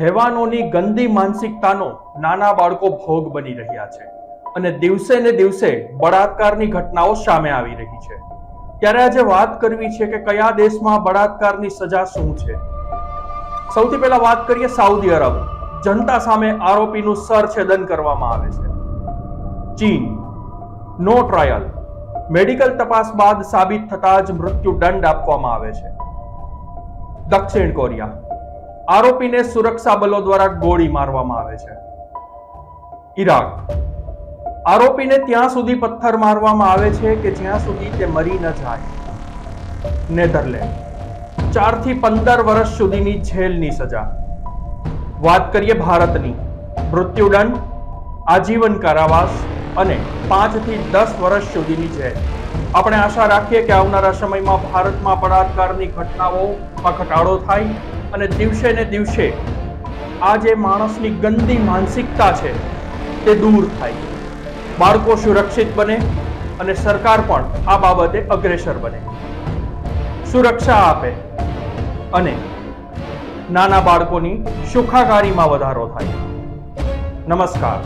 હેવાનોની ગંદી માનસિકતાનો નાના બાળકો ભોગ બની રહ્યા છે અને દિવસે ને દિવસે બળાત્કારની ઘટનાઓ સામે આવી રહી છે. ત્યારે આજે વાત કરવી છે કે કયા દેશમાં બળાત્કારની સજા શું છે? સૌથી પહેલા વાત કરીએ સાઉદી અરબ. જનતા સામે આરોપીનું સરછેદન કરવામાં આવે છે. ચીન. નો ટ્રાયલ. મેડિકલ તપાસ બાદ સાબિત થતા જ મૃત્યુ દંડ આપવામાં આવે છે. દક્ષિણ કોરિયા. આરોપીને સુરક્ષા બલો દ્વારા ગોળી મારવામાં આવે છે. ઈરાક. આરોપીને ત્યાં સુધી પથ્થર મારવામાં આવે છે કે જ્યાં સુધી તે મરી ન જાય. નેધરલેન્ડ. ચારથી પંદર વર્ષ સુધીની જેલની સજા. વાત કરીએ ભારતની. મૃત્યુદંડ, આજીવન કારાવાસ અને પાંચથી દસ વર્ષ સુધીની જેલ. આપણે આશા રાખીએ કે આવનારા સમયમાં ભારતમાં બળાત્કારની ઘટનાઓમાં ઘટાડો થાય અને દિવસે ને દિવસે આ જે માણસની ગંદી માનસિકતા છે, તે દૂર થાય. બાળકો સુરક્ષિત બને અને સરકાર પણ આ બાબતે અગ્રેસર બને. સુરક્ષા આપે અને નાના બાળકોની સુખાકારીમાં વધારો થાય. નમસ્કાર.